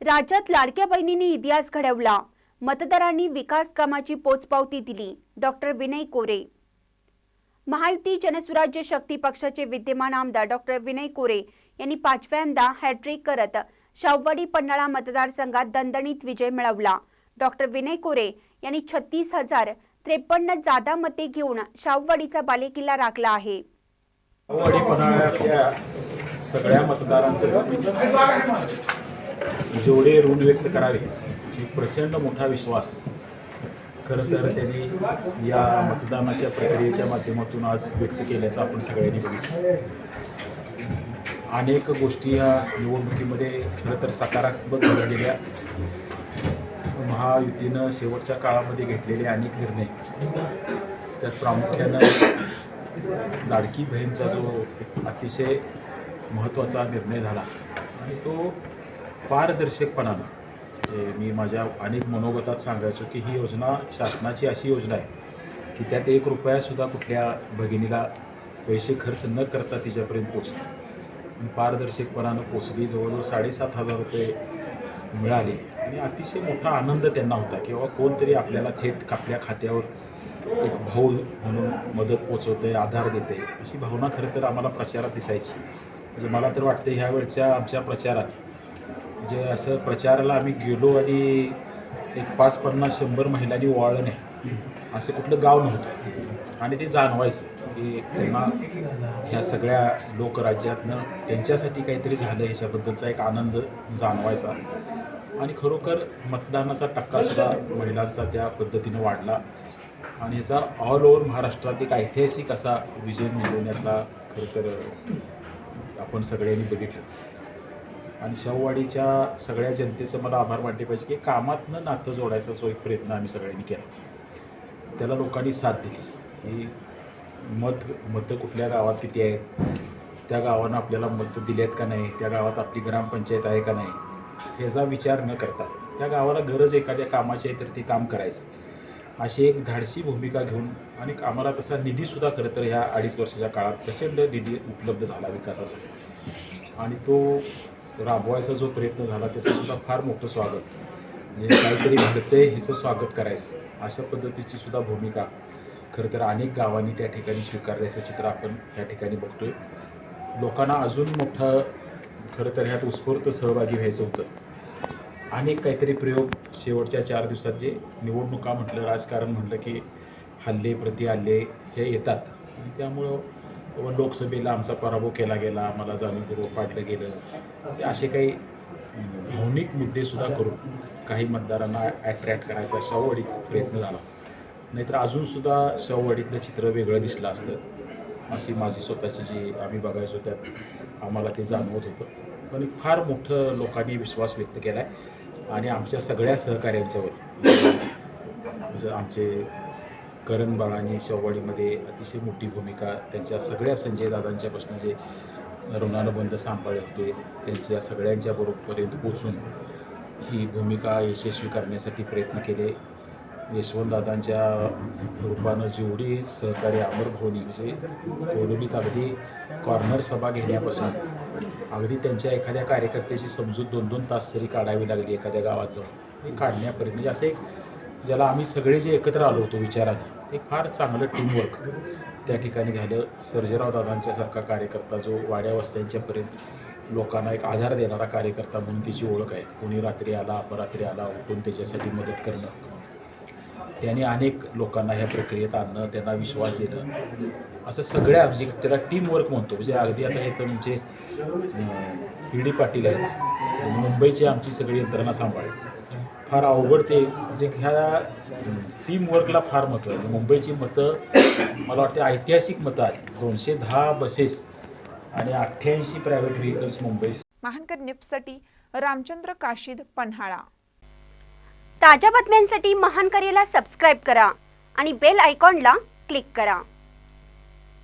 राज्यात लाडक्या बहिणींनी इतिहास घडवला. मतदारांनी विकास कामाची पोचपावती दिली. डॉक्टर विनय कोरे. महायुती जनसुराज्य शक्ती पक्षाचे विद्यमान आमदार डॉक्टर विनय कोरे यांनी पाचव्यांदा हॅट्रिक करत शाववाडी पन्हाळा मतदारसंघात दणदणीत विजय मिळवला. डॉक्टर विनय कोरे यांनी छत्तीस हजार त्रेपन्न जादा मते घेऊन शाववाडीचा बालेकिल्ला राखला आहे. सगळ्या मतदारांचं जेवढे ऋण व्यक्त करावे एक प्रचंड मोठा विश्वास. खरं तर त्यांनी या मतदानाच्या प्रक्रियेच्या माध्यमातून आज व्यक्त केल्याचं आपण सगळ्यांनी बघितलं. अनेक गोष्टी या निवडणुकीमध्ये खरं तर सकारात्मक घडलेल्या महायुतीनं शेवटच्या काळामध्ये घेतलेले अनेक निर्णय. त्यात प्रामुख्यानं लाडकी बहीणचा जो अतिशय महत्त्वाचा निर्णय झाला आणि तो पारदर्शकपणानं म्हणजे मी माझ्या अनेक मनोगतात सांगायचो की ही योजना शासनाची अशी योजना आहे की त्यात एक रुपयासुद्धा कुठल्या भगिनीला पैसे खर्च न करता तिच्यापर्यंत पोचली पारदर्शकपणानं पोचली जवळजवळ साडेसात हजार रुपये मिळाले. आणि अतिशय मोठा आनंद त्यांना होता किंवा कोणतरी आपल्याला थेट आपल्या खात्यावर एक भाऊ म्हणून मदत पोचवते आधार देते अशी भावना खरं तर आम्हाला प्रचारात दिसायची. म्हणजे मला तर वाटतं ह्या वेळच्या आमच्या प्रचारात जे असं प्रचाराला आम्ही गेलो आणि एक पाच पन्नास शंभर महिलांनी वाळलं नाही असं कुठलं गाव नव्हतं. आणि ते जाणवायचं की त्यांना ह्या सगळ्या लोकराज्यातनं त्यांच्यासाठी काहीतरी झालं ह्याच्याबद्दलचा एक आनंद जाणवायचा. आणि खरोखर मतदानाचा टक्कासुद्धा महिलांचा त्या पद्धतीनं वाढला. आणि ह्याचा ऑल ओव्हर महाराष्ट्रात एक ऐतिहासिक असा विजय मिळवण्यातला खरं तर आपण सगळ्यांनी बघितलं. आणि शाहूवाडीच्या सगळ्या जनतेचं मला आभार मानले पाहिजे की कामातनं नातं जोडायचा जो एक प्रयत्न आम्ही सगळ्यांनी केला. त्याला लोकांनी साथ दिली की मत मतं कुठल्या गावात किती आहेत? त्या गावानं आपल्याला मतं दिली आहेत का नाही? त्या गावात आपली ग्रामपंचायत आहे का नाही? ह्याचा विचार न करता त्या गावाला गरज एखाद्या कामाची आहे तर ते काम करायचं. अशी एक धाडसी भूमिका घेऊन आणि आम्हाला तसा निधीसुद्धा खरं तर ह्या अडीच वर्षाच्या काळात प्रचंड निधी उपलब्ध झाला विकासासाठी. आणि तो राबवायचा जो प्रयत्न झाला त्याचं सुद्धा फार मोठं स्वागत. म्हणजे काहीतरी घडतंय ह्याचं स्वागत करायचं अशा पद्धतीची सुद्धा भूमिका खरं तर अनेक गावांनी त्या ठिकाणी स्वीकारल्याचं चित्र आपण या ठिकाणी बघतोय. लोकांना अजून मोठं खरं तर ह्यात उत्स्फूर्त सहभागी व्हायचं होतं. अनेक काहीतरी प्रयोग शेवटच्या चार दिवसात जे निवडणुका म्हटलं राजकारण म्हटलं की हल्ले प्रति हल्ले हे येतात. आणि त्यामुळं व लोकसभेला आमचा पराभव केला गेला आम्हाला जाणीवपूर्वक पाडलं गेलं म्हणजे असे काही भावनिक मुद्देसुद्धा करून काही मतदारांना ॲट्रॅक्ट करायचा शाहूवाडीत प्रयत्न झाला. नाहीतर अजूनसुद्धा शाहूवाडीतलं चित्र वेगळं दिसलं असतं अशी माझी स्वतःची जी आम्ही बघायचो त्यात आम्हाला ते जाणवत होतं. पण फार मोठं लोकांनी विश्वास व्यक्त केला आहे आणि आमच्या सगळ्या सहकार्यांच्यावर म्हणजे आमचे करण बाळांनी शेववाडीमध्ये अतिशय मोठी भूमिका त्यांच्या सगळ्या संजय दादांच्या जे ऋणानुबंध सांभाळले होते. त्यांच्या सगळ्यांच्या बरोबरपर्यंत पोचून ही भूमिका यशस्वी करण्यासाठी प्रयत्न केले. यशवंतदादांच्या रूपानं जेवढी सहकार्य अमरभवनी म्हणजे कोडोलीत अगदी कॉर्नर सभा घेण्यापासून अगदी त्यांच्या एखाद्या कार्यकर्त्याची समजूत दोन दोन तास तरी काढावी लागली एखाद्या गावाचं. हे काढण्यापर्यंत म्हणजे असं एक ज्याला आम्ही सगळे जे एकत्र आलो होतो विचाराने ते फार चांगलं टीमवर्क त्या ठिकाणी झालं. सर्जेराव दादांच्यासारखा कार्यकर्ता जो वाड्या वस्त्यांच्यापर्यंत लोकांना एक आधार देणारा कार्यकर्ता म्हणून त्याची ओळख आहे. कोणी रात्री आला अपरात्री आला उठून त्याच्यासाठी मदत करणं. त्याने अनेक लोकांना ह्या प्रक्रियेत आणणं त्यांना विश्वास देणं. असं सगळ्या म्हणजे त्याला टीमवर्क म्हणतो. म्हणजे अगदी आता हे तर तुमचे पी डी पाटील आहेत. मुंबईची आमची सगळी यंत्रणा सांभाळली. फार अवघड ते म्हणजे ह्या टीमवर्कला फार महत्त्व आहे. मुंबईची मतं मला वाटते ऐतिहासिक मतं आली दोनशे दहा बसेस आणि अठ्ठ्याऐंशी प्रायव्हेट व्हेकल्स मुंबई. महानकर निप्ससाठी रामचंद्र काशीद पन्हाळा. ताज्या बातम्यांसाठी महान करेला सबस्क्राईब करा आणि बेल आयकॉनला क्लिक करा.